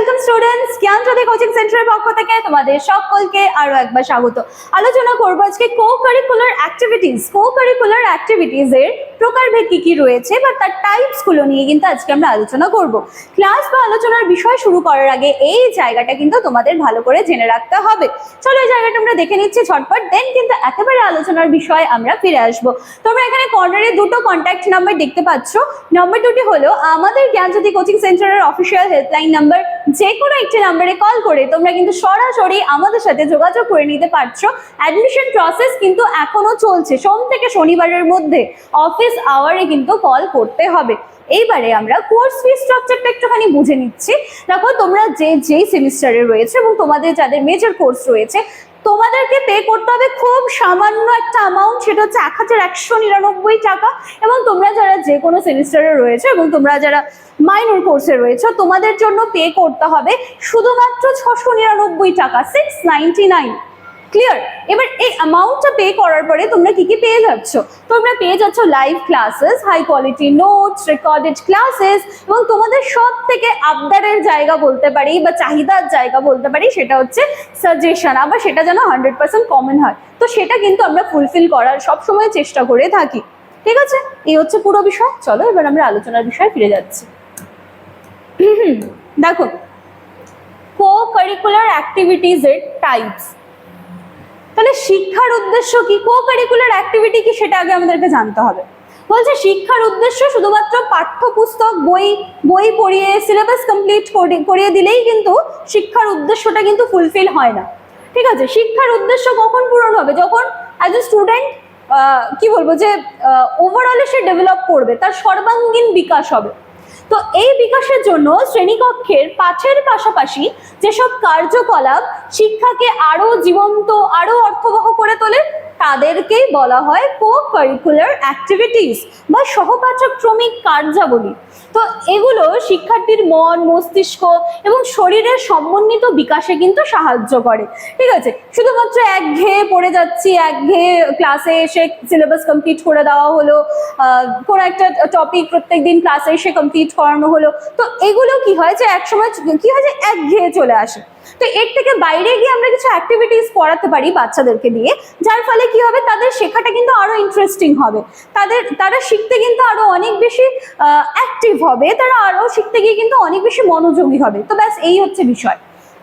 Welcome students জ্ঞানজ্যোতি coaching সেন্টারের পক্ষ থেকে তোমাদের সকলকে আরও একবার স্বাগত। আলোচনা করব আজকে co curricular activities co curricular activities এর প্রকারভেদ কি কি রয়েছে বা তার টাইপসগুলো নিয়ে কিন্তু আজকে আমরা আলোচনা করব। ক্লাস বা আলোচনার বিষয় শুরু করার আগে এই জায়গাটা কিন্তু তোমাদের ভালো করে জেনে রাখতে হবে। চলো এই জায়গাটা আমরা দেখে নিচ্ছি ঝটপট দেন কিন্তু একেবারে আলোচনার বিষয়ে আমরা ফিরে আসব। তোমরা এখানে কর্নারে দুটো কন্ট্যাক্ট নাম্বার দেখতে পাচ্ছ। নম্বর দুটি হলো আমাদের জ্ঞানজ্যোতি কোচিং সেন্টারের অফিসিয়াল হেল্পলাইন নাম্বার যে কোনো একটি নাম্বারে কল করে তোমরা কিন্তু সরাসরি আমাদের সাথে যোগাযোগ করে নিতে পারছ। অ্যাডমিশন প্রসেস কিন্তু এখনও চলছে। সোম থেকে শনিবারের মধ্যে অফিস আওয়ারে কিন্তু কল করতে হবে। এইবারে আমরা কোর্স ফি স্ট্রাকচারটা একটুখানি বুঝে নিচ্ছি। দেখো, তোমরা যে, যেই সেমিস্টারে রয়েছে এবং তোমাদের যাদের মেজর কোর্স রয়েছে তোমাদেরকে পে করতে হবে খুব সামান্য একটা অ্যামাউন্ট সেটা হচ্ছে এক হাজার একশো নিরানব্বই টাকা। এবং তোমরা যারা যে কোনো সেমিস্টারে রয়েছে এবং তোমরা যারা মাইনর কোর্সে রয়েছে, তোমাদের জন্য পে করতে হবে শুধুমাত্র ছশো নিরানব্বই টাকা সিক্স নাইনটি নাইন ক্লিয়ার এবার এই অ্যামাউন্টটা পে করার পরে তোমরা কি কি পেয়ে যাচ্ছ তোমরা পেয়ে যাচ্ছ live classes high quality notes recorded classes এবং তোমাদের সব থেকে আবদারের জায়গা বলতে পারি বা চাহিদার জায়গা বলতে পারি সেটা হচ্ছে সাজেশন আবার সেটা যেন হান্ড্রেড পার্সেন্ট কমন হয়। তো সেটা কিন্তু আমরা ফুলফিল করার সব সময় চেষ্টা করে থাকি। ঠিক আছে? এই হচ্ছে পুরো বিষয়। চলো এবার আমরা আলোচনার বিষয়ে ফিরে যাচ্ছি। দেখো কো কারিকুলার অ্যাক্টিভিটিস এর টাইপস তাহলে শিক্ষার উদ্দেশ্য কি? কো কারিকুলার অ্যাক্টিভিটি কি সেটা আগে আমাদেরকে জানতে হবে। বলছে শিক্ষার উদ্দেশ্য শুধুমাত্র পাঠ্যপুস্তক, বই বই পড়িয়ে সিলেবাস কমপ্লিট করিয়ে দিলেই কিন্তু শিক্ষার উদ্দেশ্যটা কিন্তু ফুলফিল হয় না। ঠিক আছে? শিক্ষার উদ্দেশ্য কখন পূরণ হবে? যখন অ্যাজ এ স্টুডেন্ট কি বলব যে ওভারঅলে সে ডেভেলপ করবে, তার সর্বাঙ্গীন বিকাশ হবে। তো এই বিকাশের জন্য শ্রেণীকক্ষের পাঠের পাশাপাশি যেসব কার্যকলাপ শিক্ষাকে আরও জীবন্ত, আরও অর্থবহ করে তোলে তাদেরকেই বলা হয় কো কারিকুলার অ্যাক্টিভিটিস বা সহপাঠক্রমিক কার্যাবলী। তো এগুলো শিক্ষার্থীর মন, মস্তিষ্ক এবং শরীরের সমন্বিত বিকাশে কিন্তু সাহায্য করে। ঠিক আছে? শুধুমাত্র একঘেয়ে পড়ে যাচ্ছি, একঘেয়ে ক্লাসে এসে সিলেবাস কমপ্লিট করে দেওয়া হলো কোনো একটা টপিক প্রত্যেক দিন ক্লাসে এসে কমপ্লিট করানো হলো। তো এগুলো কি হয় যে একসময় কি হয় যে একঘেয়ে চলে আসে। তো এর থেকে বাইরে গিয়ে আমরা কিছু অ্যাক্টিভিটিস করাতে পারি বাচ্চাদেরকে দিয়ে, যার ফলে কি হবে? তাদের শেখাটা কিন্তু আরও ইন্টারেস্টিং হবে। তাদের, তারা শিখতে কিন্তু আরও অনেক বেশি অ্যাক্টিভ হবে। তারা আরও শিখতে গিয়ে কিন্তু অনেক বেশি মনোযোগী হবে। তো ব্যাস, এই হচ্ছে বিষয়।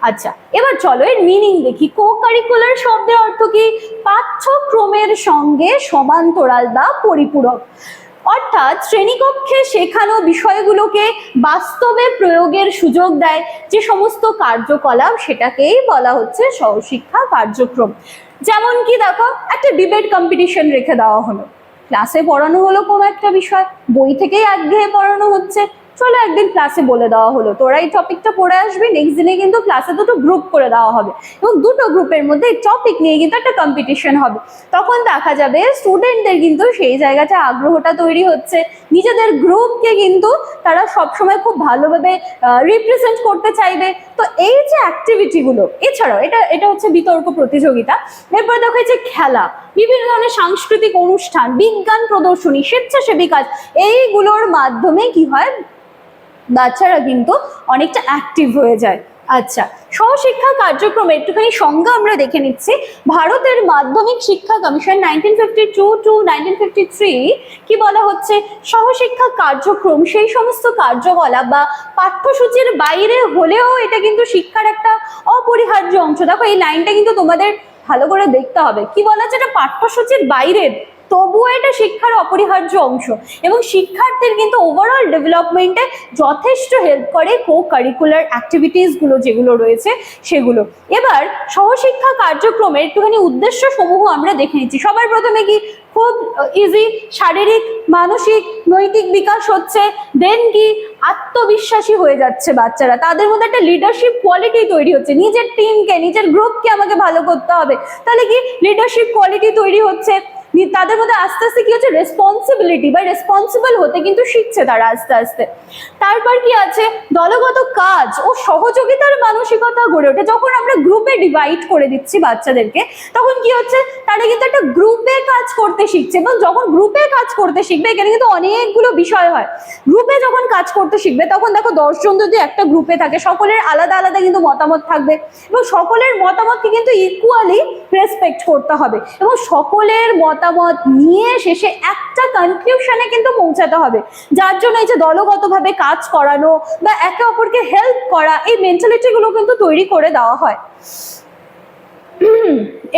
আচ্ছা এবার চলো এর মিনিং দেখি। কো কারিকুলার শব্দের অর্থ কি? পাঠ্যক্রমের সঙ্গে সমান্তরাল বা পরিপূরক। অর্থাৎ শ্রেণীকক্ষে শেখানো বিষয়গুলোকে বাস্তবে প্রয়োগের সুযোগ দেয়। যে সমস্ত কার্যকলাপ সেটাকেই বলা হচ্ছে সহশিক্ষা কার্যক্রম। যেমন কি দেখো, একটা ডিবেট কম্পিটিশন রেখে দেওয়া হলো। ক্লাসে পড়ানো হলো কোনো একটা বিষয়, বই থেকেই আগ্রহে পড়ানো হচ্ছে। চলো একদিন ক্লাসে বলে দেওয়া হলো। তোরা এই টপিকটা পড়ে আসবি নেক্সট দিনে কিন্তু ক্লাসে দুটো গ্রুপ করে দেওয়া হবে। এবং দুটো গ্রুপের মধ্যে টপিক নিয়ে কিন্তু একটা কম্পিটিশন হবে। তখন দেখা যাবে স্টুডেন্টদের কিন্তু সেই জায়গাটা আগ্রহটা তৈরি হচ্ছে। নিজেদের গ্রুপকে কিন্তু তারা সবসময় খুব ভালোভাবে রিপ্রেজেন্ট করতে চাইবে। তো এই যে অ্যাক্টিভিটিগুলো এছাড়াও এটা এটা হচ্ছে বিতর্ক প্রতিযোগিতা। এরপরে দেখো এই যে খেলা। বিভিন্ন ধরনের সাংস্কৃতিক অনুষ্ঠান, বিজ্ঞান প্রদর্শনী, স্বেচ্ছাসেবী কাজ, এইগুলোর মাধ্যমে কি হয়? বাচ্চারা কিন্তু অনেকটা অ্যাক্টিভ হয়ে যায়। আচ্ছা সহশিক্ষা কার্যক্রমে একটুখানি সংজ্ঞা আমরা দেখে নিচ্ছি। ভারতের মাধ্যমিক শিক্ষা commission nineteen fifty two two nineteen fifty three কি বলা হচ্ছে? সহশিক্ষা কার্যক্রম, সেই সমস্ত কার্যকলাপ বা পাঠ্যসূচির বাইরে হলেও এটা কিন্তু শিক্ষার একটা অপরিহার্য অংশ। দেখো, এই লাইনটা কিন্তু তোমাদের ভালো করে দেখতে হবে। কি বলা হচ্ছে এটা পাঠ্যসূচির বাইরের তবুও এটা শিক্ষার অপরিহার্য অংশ। এবং শিক্ষার্থীর কিন্তু ওভারঅল ডেভেলপমেন্টে যথেষ্ট হেল্প করে কো কারিকুলার অ্যাক্টিভিটিসগুলো যেগুলো রয়েছে সেগুলো। এবার সহশিক্ষা কার্যক্রমের একটুখানি উদ্দেশ্য সমূহ আমরা দেখে নিচ্ছি। সবার প্রথমে কি খুব ইজি শারীরিক, মানসিক, নৈতিক বিকাশ হচ্ছে। দেন কি? আত্মবিশ্বাসী হয়ে যাচ্ছে বাচ্চারা। তাদের মধ্যে একটা লিডারশিপ কোয়ালিটি তৈরি হচ্ছে। নিজের টিমকে নিজের গ্রুপকে আমাকে ভালো করতে হবে। তাহলে কি? লিডারশিপ কোয়ালিটি তৈরি হচ্ছে। তাদের মধ্যে আস্তে আস্তে কি হচ্ছে রেসপন্সিবিলিটি বা রেসপন্সিবল হতে কিন্তু শিখছে তারা আস্তে আস্তে। তারপর কি আছে, দলগত কাজ ও সহযোগিতার মানসিকতা গড়ে ওঠে। যখন আমরা গ্রুপে ডিভাইড করে দিচ্ছি বাচ্চাদেরকে, তখন কি হচ্ছে, তারা কিন্তু একটা গ্রুপে কাজ করতে শিখছে এবং যখন গ্রুপে কাজ করতে শিখবে, এখানে কিন্তু অনেকগুলো বিষয় হয়। গ্রুপে যখন কাজ করতে শিখবে, তখন দেখো দশজন যদি একটা গ্রুপে থাকে, সকলের আলাদা আলাদা কিন্তু মতামত থাকবে এবং সকলের মতামতকে কিন্তু ইকুয়ালি রেসপেক্ট করতে হবে। এবং সকলের মতামত নিয়ে শেষে একটা কনক্লিউশনে কিন্তু পৌঁছাতে হবে। যার জন্য এই যে দলগতভাবে কাজ করানো বা একে অপরকে হেল্প করা, এই মেন্টালিটিগুলো কিন্তু তৈরি করে দেওয়া হয়।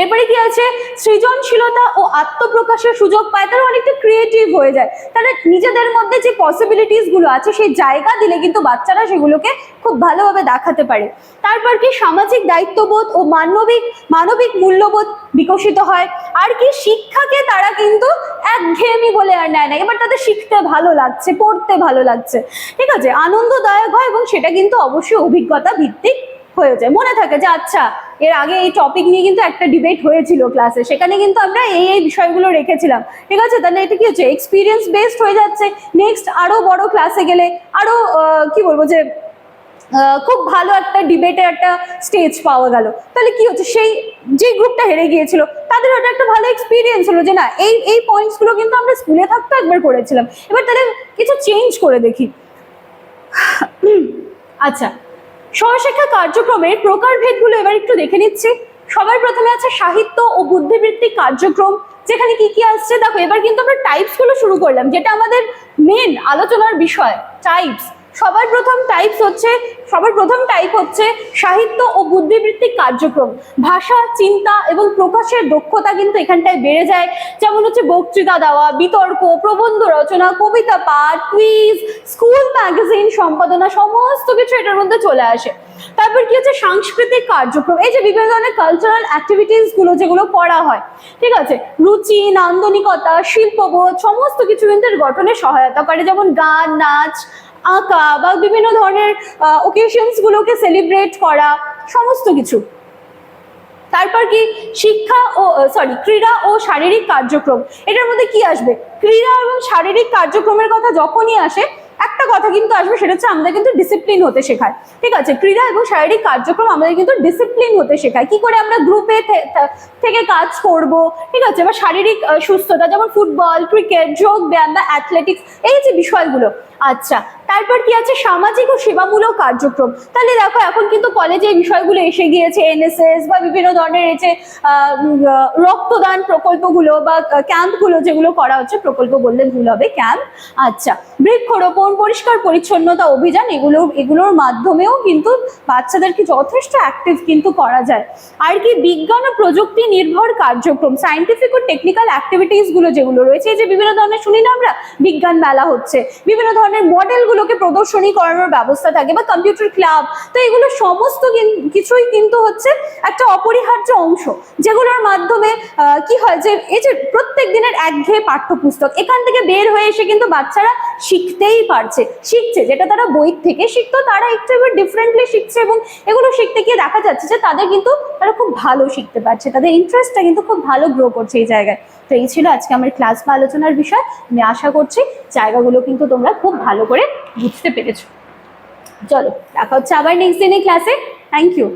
এরপরে কি আছে? সৃজনশীলতা ও আত্মপ্রকাশের সুযোগ পায়, তারা অনেকটা ক্রিয়েটিভ হয়ে যায়। তারা নিজেদের মধ্যে যে পসিবিলিটিসগুলো আছে, সেই জায়গা দিলে কিন্তু বাচ্চারা সেগুলোকে খুব ভালোভাবে দেখাতে পারে। তারপর কি সামাজিক দায়িত্ববোধ ও মানবিক মানবিক মূল্যবোধ বিকশিত হয়। আর কি শিক্ষাকে তারা কিন্তু একঘেয়েমি বলে আর নেয় না। এবার তাদের শিখতে ভালো লাগছে, পড়তে ভালো লাগছে। ঠিক আছে? আনন্দদায়ক হয় এবং সেটা কিন্তু অবশ্যই অভিজ্ঞতা ভিত্তিক হয়ে যায় মনে থাকে যে আচ্ছা এর আগে এই টপিক নিয়ে কিন্তু একটা ডিবেট হয়েছিল ক্লাসে সেখানে কিন্তু আমরা এই এই বিষয়গুলো রেখেছিলাম। ঠিক আছে? তাহলে এটা কি হচ্ছে? এক্সপিরিয়েন্স বেসড হয়ে যাচ্ছে। নেক্সট আরও বড় ক্লাসে গেলে আরও কি বলব যে খুব ভালো একটা ডিবেটে একটা স্টেজ পাওয়া গেল। তাহলে কি হচ্ছে? সেই যে গ্রুপটা হেরে গিয়েছিল, তাদের ওটা একটা ভালো এক্সপিরিয়েন্স হলো যে না, এই এই পয়েন্টসগুলো কিন্তু আমরা স্কুলে থাকতে একবার করেছিলাম। এবার তাহলে কিছু চেঞ্জ করে দেখি। আচ্ছা। সহশিক্ষা কার্যক্রমের প্রকারভেদগুলো এবার একটু দেখে নিচ্ছি। সবার প্রথমে আছে সাহিত্য ও বুদ্ধিবৃত্তিক কার্যক্রম, যেখানে কি কি আসছে? দেখো, এবার কিন্তু আমরা টাইপসগুলো শুরু করলাম, যেটা আমাদের মেন আলোচনার বিষয় টাইপস সবার প্রথম টাইপস হচ্ছে, সবার প্রথম টাইপ হচ্ছে সাহিত্য ও বুদ্ধিবৃত্তিক কার্যক্রম। ভাষা, চিন্তা এবং প্রকাশের দক্ষতা কিন্তু এখানটায় বেড়ে যায়। যেমন হচ্ছে বক্তৃতা দেওয়া, বিতর্ক, প্রবন্ধ রচনা, কবিতা পাঠ কুইজ স্কুল ম্যাগাজিন সম্পাদনা, সমস্ত কিছু এটার মধ্যে চলে আসে। তারপর কি হচ্ছে? সাংস্কৃতিক কার্যক্রম। এই যে বিভিন্ন ধরনের কালচারাল অ্যাক্টিভিটিসগুলো যেগুলো করা হয়, ঠিক আছে? রুচি, নান্দনিকতা, শিল্পবোধ, সমস্ত কিছু কিন্তু গঠনে সহায়তা করে। যেমন গান, নাচ আঁকা বা বিভিন্ন ধরনের ওকেশনস গুলোকে সেলিব্রেট করা, সমস্ত কিছু। তারপর কি শিক্ষা ও সরি ক্রীড়া ও শারীরিক কার্যক্রম। এটার মধ্যে কি আসবে? ক্রীড়া এবং শারীরিক কার্যক্রমের কথা যখনই আসে, একটা কথা কিন্তু আসবে, সেটা হচ্ছে আমাদের কিন্তু ডিসিপ্লিন হতে শেখায়। ঠিক আছে? ক্রীড়া এবং শারীরিক কার্যক্রম আমাদের কিন্তু ডিসিপ্লিন হতে শেখায়। কি করে আমরা গ্রুপে থেকে কাজ করব? ঠিক আছে? বা শারীরিক সুস্থতা, যেমন ফুটবল, ক্রিকেট, যোগ ব্যায়াম বা অ্যাথলেটিক্স এই যে বিষয়গুলো। আচ্ছা তারপর কি আছে? সামাজিক ও সেবামূলক কার্যক্রম। তাহলে দেখো এখন কিন্তু কলেজে বিষয়গুলো এসে গিয়েছে এনএসএস বা বিভিন্ন ধরনের আহ, রক্তদান প্রকল্পগুলো বা ক্যাম্পগুলো যেগুলো করা হচ্ছে প্রকল্প বললে ভুল হবে ক্যাম্প। আচ্ছা বৃক্ষরোপণ পরিষ্কার পরিচ্ছন্নতা অভিযান এগুলো এগুলোর মাধ্যমেও কিন্তু বাচ্চাদেরকে যথেষ্ট অ্যাক্টিভ কিন্তু করা যায়। আর কি বিজ্ঞান ও প্রযুক্তি নির্ভর কার্যক্রম সায়েন্টিফিক ও টেকনিক্যাল অ্যাক্টিভিটিসগুলো যেগুলো রয়েছে এই যে বিভিন্ন ধরনের শুনি না আমরা বিজ্ঞান মেলা হচ্ছে বিভিন্ন ধরনের মডেলগুলোকে প্রদর্শনী করানোর ব্যবস্থা থাকে বা কম্পিউটার ক্লাব তো এগুলো সমস্ত কিছুই কিন্তু হচ্ছে একটা অপরিহার্য অংশ, যেগুলোর মাধ্যমে কি হয় যে, এই যে প্রত্যেক দিনের একঘেয়ে পাঠ্যপুস্তক, এখান থেকে বের হয়ে এসে কিন্তু বাচ্চারা শিখতেই পারছে, শিখছে, যেটা তারা বই থেকে শিখতো, তারা একটু এবার ডিফারেন্টলি শিখছে এবং এগুলো শিখতে গিয়ে দেখা যাচ্ছে যে তাদের কিন্তু তারা খুব ভালো শিখতে পারছে, তাদের ইন্টারেস্টটা কিন্তু খুব ভালো গ্রো করছে এই জায়গায়। তো এই ছিল আজকে আমার ক্লাস বা আলোচনার বিষয়, আমি আশা করছি জায়গাগুলো কিন্তু তোমরা খুব ভালো করে বুঝতে পেরেছ। চলো দেখা হচ্ছে আবার নেক্সট দিনের ক্লাসে থ্যাংক ইউ